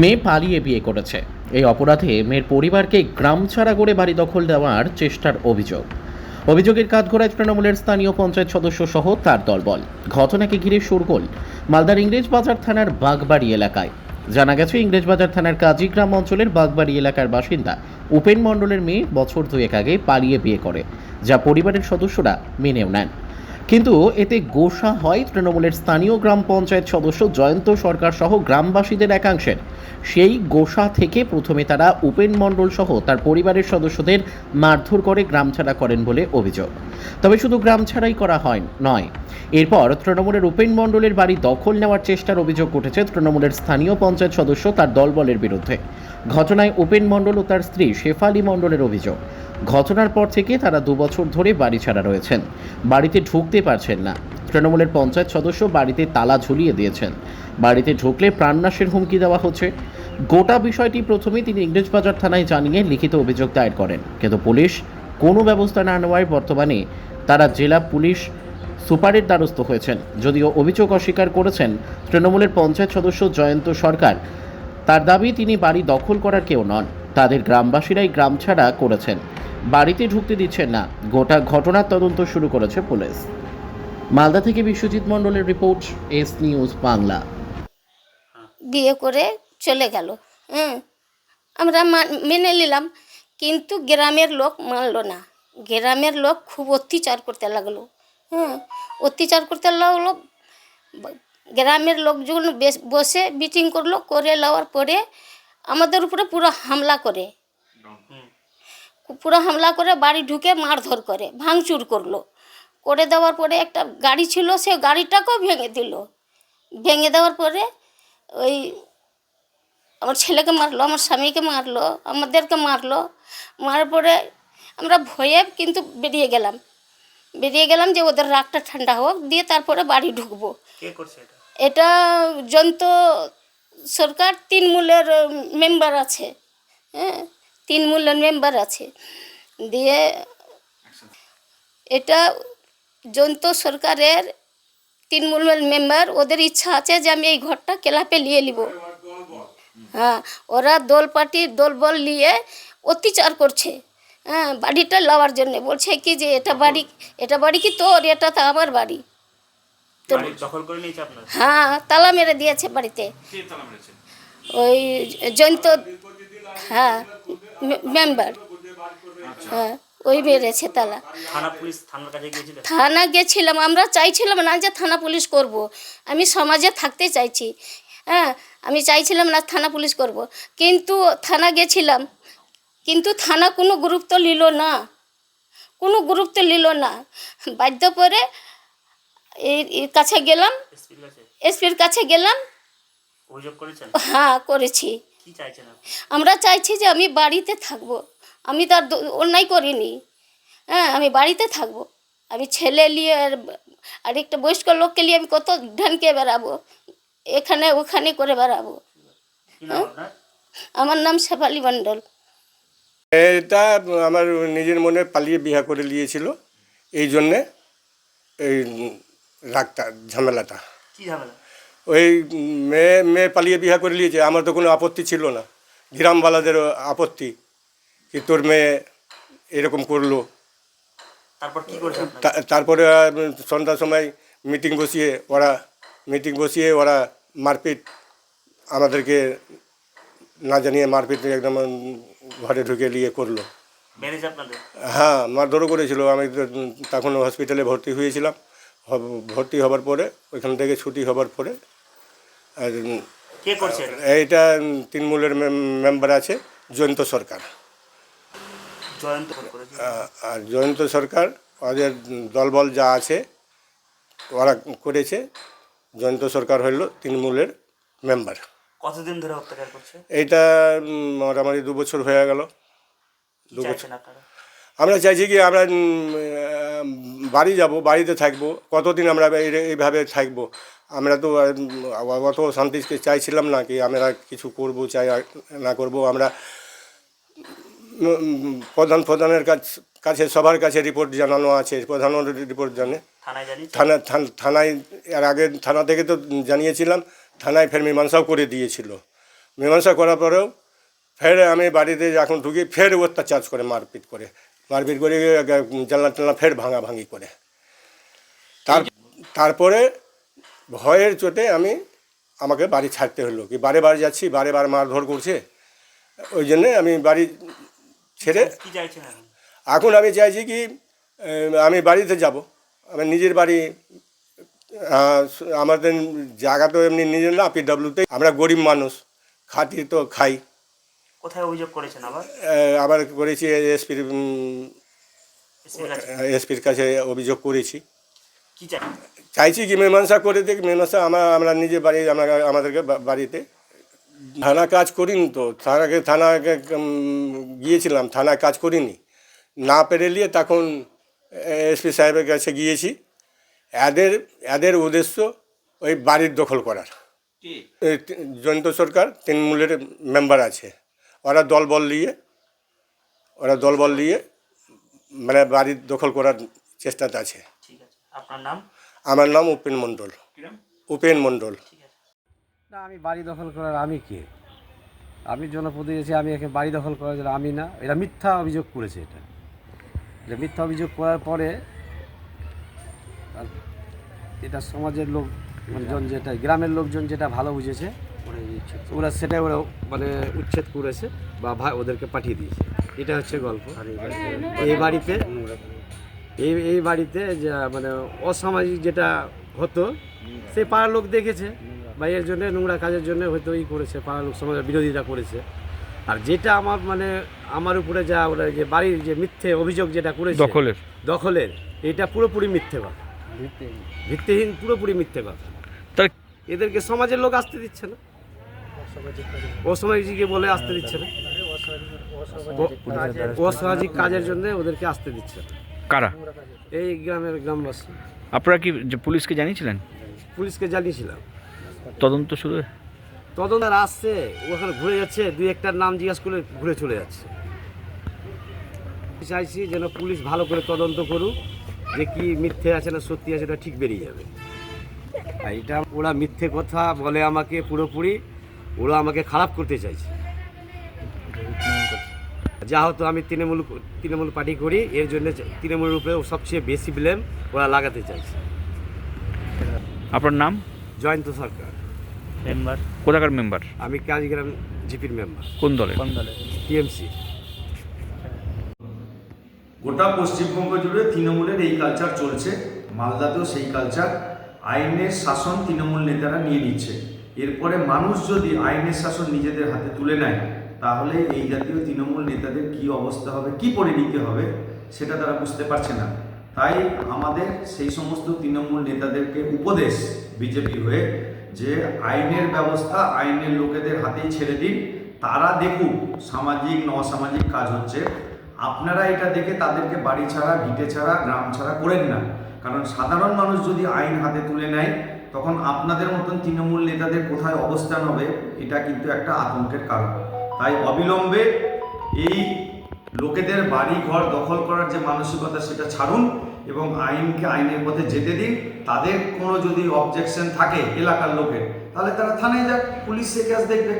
মেয়ে পালিয়ে বিয়ে করেছে। এই অপরাধে মেয়ের পরিবারকে গ্রাম ছাড়া করে বাড়ি দখল দেওয়ার চেষ্টার অভিযোগ। অভিযোগের কাঠগড়ায় তৃণমূলের স্থানীয় পঞ্চায়েত সদস্য সহ তার দলবল। ঘটনাকে ঘিরে সুরগোল মালদার ইংরেজবাজার থানার বাগবাড়ি এলাকায়। জানা গেছে ইংরেজবাজার থানার কাজীগ্রাম অঞ্চলের বাগবাড়ি এলাকার বাসিন্দা উপেন মণ্ডলের মেয়ে বছর দুয়েক আগে পালিয়ে বিয়ে করে, যা পরিবারের সদস্যরা মেনেও নেন। কিন্তু এতে গোসা হয় তৃণমূলের স্থানীয় গ্রাম পঞ্চায়েত সদস্য জয়ন্ত সরকার সহ গ্রামবাসীদের একাংশের। সেই গোসা থেকে প্রথমে তারা উপেন মণ্ডল সহ তার পরিবারের সদস্যদের মারধর করে গ্রাম ছাড়া করেন বলে অভিযোগ। তবে শুধু গ্রাম ছাড়াই করা হয় নয়, এরপর তৃণমূলের উপেন মণ্ডলের বাড়ি দখল নেওয়ার চেষ্টার অভিযোগ উঠেছে তৃণমূলের স্থানীয় পঞ্চায়েত সদস্য তার দলবলের বিরুদ্ধে। ঘটনায় উপেন মণ্ডল ও তার স্ত্রী শেফালি মণ্ডলের অভিযোগ ঘটনার পর থেকে তারা দুবছর ধরে বাড়ি ছাড়া রয়েছেন। বাড়িতে ঢুকতে পারছেন না। তৃণমূলের পঞ্চায়েত সদস্য বাড়িতে তালা ঝুলিয়ে দিয়েছেন। বাড়িতে ঢুকলে প্রাণনাশের হুমকি দেওয়া হচ্ছে। গোটা বিষয়টি প্রথমে তিনি ইংরেজবাজার থানায় জানিয়ে লিখিত অভিযোগ দায়ের করেন। কিন্তু পুলিশ কোনো ব্যবস্থা না নেওয়ায় বর্তমানে তারা জেলা পুলিশ সুপারের দ্বারস্থ হয়েছেন। যদিও অভিযোগ অস্বীকার করেছেন তৃণমূলের পঞ্চায়েত সদস্য জয়ন্ত সরকার। তার দাবি, তিনি বাড়ি দখল করার কেউ নন। তাদের গ্রামবাসীরাই গ্রাম ছাড়া করেছেন। বাড়িতে ঢুকতে দিচ্ছেন না। গোটা ঘটনার তদন্ত শুরু করেছে পুলিশ। মালদা থেকে বিশ্বজিৎ মণ্ডলের রিপোর্ট, এস নিউজ বাংলা। বিয়ে করে চলে গেল। হ্যাঁ আমরা মেনে নিলাম, কিন্তু গ্রামের লোক মানলো না। গ্রামের লোক খুব অত্যাচার করতে লাগল। হ্যাঁ অত্যাচার করতে লাগল। গ্রামের লোকজন বসে মিটিং করল, করে নেওয়ার পরে আমাদের উপরে পুরো হামলা করে। পুরো হামলা করে বাড়ি ঢুকে মারধর করে ভাঙচুর করল। করে দেওয়ার পরে একটা গাড়ি ছিল সে গাড়িটাকেও ভেঙে দিল। ভেঙে দেওয়ার পরে ওই আমার ছেলেকে মারলো আমার স্বামীকে মারলো আমাদেরকে মারলো। মারার পরে আমরা ভয়ে কিন্তু বেরিয়ে গেলাম। বেরিয়ে গেলাম যে ওদের রাগটা ঠান্ডা হোক দিয়ে তারপরে বাড়ি ঢুকবো। এটা? এটা জন্ত সরকার তিন মূলের মেম্বার আছে। হ্যাঁ? তিন মেম্বার আছে। দিয়ে এটা জন্ত সরকারের তৃণমূলের মেম্বার ওদের ইচ্ছা আছে যে আমি এই ঘরটা ক্লাপে নিয়ে নিব। হ্যাঁ ওরা দল পার্টির দল বল নিয়ে অত্যাচার করছে। হ্যাঁ বাড়িটা লওয়ার জন্য। বলছে কি যে এটা বাড়ি এটা বাড়ি কি তোর? এটা তো আমার বাড়ি। তো হ্যাঁ তালা মেরে দিয়েছে বাড়িতে। ওই জয়ন্ত হ্যাঁ। মেম্বার। হ্যাঁ ওই মেরেছে তালা। থানা গেছিলাম আমরা চাইছিলাম না যে থানা পুলিশ করব। আমি সমাজে থাকতে চাইছি। হ্যাঁ আমি চাইছিলাম না থানা পুলিশ করব। কিন্তু থানা গেছিলাম। কিন্তু থানা কোনো গুরুত্ব নিল না। কোনো গুরুত্ব নিল না। বাধ্য করে এর কাছে গেলাম। এসপির কাছে? গেলাম। হ্যাঁ করেছি। আমরা চাইছি যে আমি বাড়িতে থাকব। আমি তার অন্যায় করিনি। হ্যাঁ আমি বাড়িতে থাকব। আমি ছেলে নিয়ে আর আর একটা বয়স্ক লোককে নিয়ে আমি কত ঢানকে বেড়াবো? এখানে ওখানে করে বেড়াবো। আপনার? আমার নাম শেফালি মণ্ডল। এটা আমার নিজের মনে পালিয়ে বিয়া করে নিয়েছিল। এই জন্যে এই রাগটা ঝামেলাটা। কি ঝামেলা? ওই মেয়ে মেয়ে পালিয়ে বিয়া করে নিয়েছে। আমার তো কোনো আপত্তি ছিল না। গ্রামবালাদের আপত্তি কি তোর মেয়ে এরকম করল। তারপর কি তারপরে সন্ধ্যার সময় মিটিং বসিয়ে ওরা মিটিং বসিয়ে ওরা মারপিট আমাদেরকে না জানিয়ে মারপিট একদম ঘরে ঢুকে নিয়ে করল। হ্যাঁ মারধরও করেছিল। আমি তখন হসপিটালে ভর্তি হয়েছিলাম। ভর্তি হবার পরে ওইখান থেকে ছুটি হবার পরে কে করছে এইটা তৃণমূলের মেম্বার আছে জয়ন্ত সরকার। জয়ন্ত আর জয়ন্ত সরকার ওদের দলবল যা আছে ওরা করেছে জয়ন্ত সরকার হইল তৃণমূলের মেম্বার কতদিন ধরে অত্যাচার করছে? এইটা মোটামুটি দু বছর হয়ে গেল। দু বছর। আমরা চাইছি কি আমরা বাড়ি যাব বাড়িতে থাকব কতদিন আমরা এইভাবে থাকব। আমরা তো অত শান্তি চাইছিলাম না কি আমরা কিছু করব চাই না করব। আমরা প্রধান প্রধানের কাছ কাছে সবার কাছে রিপোর্ট জানানো আছে প্রধানও রিপোর্ট জানে। থানায় থানা থান- থানায় এর আগে থানা থেকে তো জানিয়েছিলাম থানায় ফের মীমাংসাও করে দিয়েছিল। মীমাংসা করার পরেও ফের আমি বাড়িতে যখন ঢুকি ফের অত্যাচার করে মারপিট করে। মারপিট করে জানলা টানলা ফের ভাঙা ভাঙি করে। তার তারপরে ভয়ের চোটে আমি আমাকে বাড়ি ছাড়তে হলো কি বারে বারে যাচ্ছি বারে বারে মারধর করছে। ওই জন্যে আমি বাড়ি ছেড়ে এখন? আমি চাইছি কি আমি বাড়িতে যাব। আমি নিজের বাড়ি আমাদের জায়গা তো এমনি নিজের না পিডাব্লিউতে আমরা গরিব মানুষ খাটি তো খাই। কোথায় অভিযোগ করেছেন আবার? আবার করেছি এসপির এসপির কাছে অভিযোগ করেছি। কি চাই? চাইছি কি মীমাংসা করে দিক মীমাংসা আমরা আমরা নিজে বাড়ি আমরা আমাদেরকে বাড়িতে। থানা কাজ করিনি তো থানাকে থানাকে গিয়েছিলাম থানায় কাজ করিনি। না পেরে নিয়ে তখন এসপি সাহেবের কাছে গিয়েছি। এদের এদের উদ্দেশ্য ওই বাড়ির দখল করার। জয়ন্ত সরকার তৃণমূলের মেম্বার আছে। ওরা দলবল নিয়ে ওরা দলবল নিয়ে মানে বাড়ির দখল করার চেষ্টাতে আছে। আপনার নাম? আমার নাম উপেন মণ্ডল। উপেন মণ্ডল। না আমি বাড়ি দখল করার আমি কে? আমি জনপ্রতিনিধি আমি একে বাড়ি দখল করার জন্য আমি না এটা মিথ্যা অভিযোগ করেছে এটা। এটা মিথ্যা অভিযোগ করার পরে এটা সমাজের লোক মানে জন যেটা গ্রামের লোকজন যেটা ভালো বুঝেছে ওরা সেটা ওরা মানে উচ্ছেদ করেছে বা ভাই ওদেরকে পাঠিয়ে দিয়েছে। এটা হচ্ছে গল্প। এই বাড়িতে এই এই বাড়িতে যে মানে অসামাজিক যেটা হতো সে পাড়ার লোক দেখেছে। বা এর জন্য নোংরা কাজের জন্য হয়তো ই করেছে পাড়ার লোক সমাজের বিরোধিতা করেছে। আর যেটা আমার মানে আমার উপরে যা ওরা যে বাড়ির যে মিথ্যে অভিযোগ যেটা করেছে দখলের। দখলের এটা পুরোপুরি মিথ্যে কথা। ভিত্তিহীন। পুরোপুরি মিথ্যে কথা। তার এদেরকে সমাজের লোক আসতে দিচ্ছে না। অসামাজিককে বলে আসতে দিচ্ছে না। অসামাজিক কাজের জন্য ওদেরকে আসতে দিচ্ছে না। কারা? এই গ্রামের গ্রামবাসী। আপনারা কি যে পুলিশকে জানিয়েছিলেন? পুলিশকে জানিয়েছিলাম। তদন্ত শুরু তদন্ত আর আসছে ওখানে ঘুরে যাচ্ছে দুই একটার নাম জিজ্ঞাসা করে ঘুরে চলে যাচ্ছে। চাইছি যেন পুলিশ ভালো করে তদন্ত করুক যে কি মিথ্যে আছে না সত্যি আছে এটা ঠিক বেরিয়ে যাবে। আর এটা ওরা মিথ্যে কথা বলে আমাকে পুরোপুরি ওরা আমাকে খারাপ করতে চাইছে। যা হতো আমি তৃণমূল তৃণমূল পার্টি করি এর জন্য তৃণমূলের উপরে সবচেয়ে বেশি ব্লেম ওরা লাগাতে চাইছে। আপনার নাম? জয়ন্ত সরকার। মেম্বার কোথাকার মেম্বার আমি কাজগ্রাম জিপির মেম্বার কোন দলে কোন দলে টিএমসি। গোটা পশ্চিমবঙ্গ জুড়ে তৃণমূলের এই কালচার চলছে। মালদাতেও সেই কালচার আইনের শাসন তৃণমূল নেতারা নিয়ে নিচ্ছে। এরপরে মানুষ যদি আইনের শাসন নিজেদের হাতে তুলে নেয় তাহলে এই জাতীয় তৃণমূল নেতাদের কি অবস্থা হবে, কি পরিণতি হবে, সেটা তারা বুঝতে পারছে না। তাই আমাদের সেই সমস্ত তৃণমূল নেতাদেরকে উপদেশ বিজেপি হয়ে যে আইনের ব্যবস্থা আইনের লোকেদের হাতেই ছেড়ে দিন, তারা দেখুক সামাজিক ন সামাজিক কাজ হচ্ছে। আপনারা এটা দেখে তাদেরকে বাড়ি ছাড়া, ভিটে ছাড়া, গ্রাম ছাড়া করেন না। কারণ সাধারণ মানুষ যদি আইন হাতে তুলে নেয়, তখন আপনাদের মতন তৃণমূল নেতাদের কোথায় অবস্থান হবে, এটা কিন্তু একটা আতঙ্কের কারণ। তাই অবিলম্বে এই লোকেদের বাড়ি ঘর দখল করার যে মানসিকতা সেটা ছাড়ুন এবং আইনকে, আইনের পথে যেতে দিন। তাদের কোনো যদি অবজেকশন থাকে এলাকার লোকের, তাহলে তারা থানায় যাক, পুলিশ সে কাজ দেখবে।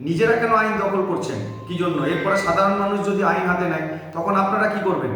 নিজেরা কেন আইন দখল করছেন? কি জন্য? এরপরে সাধারণ মানুষ যদি আইন হাতে নেয়, তখন আপনারা কি করবেন?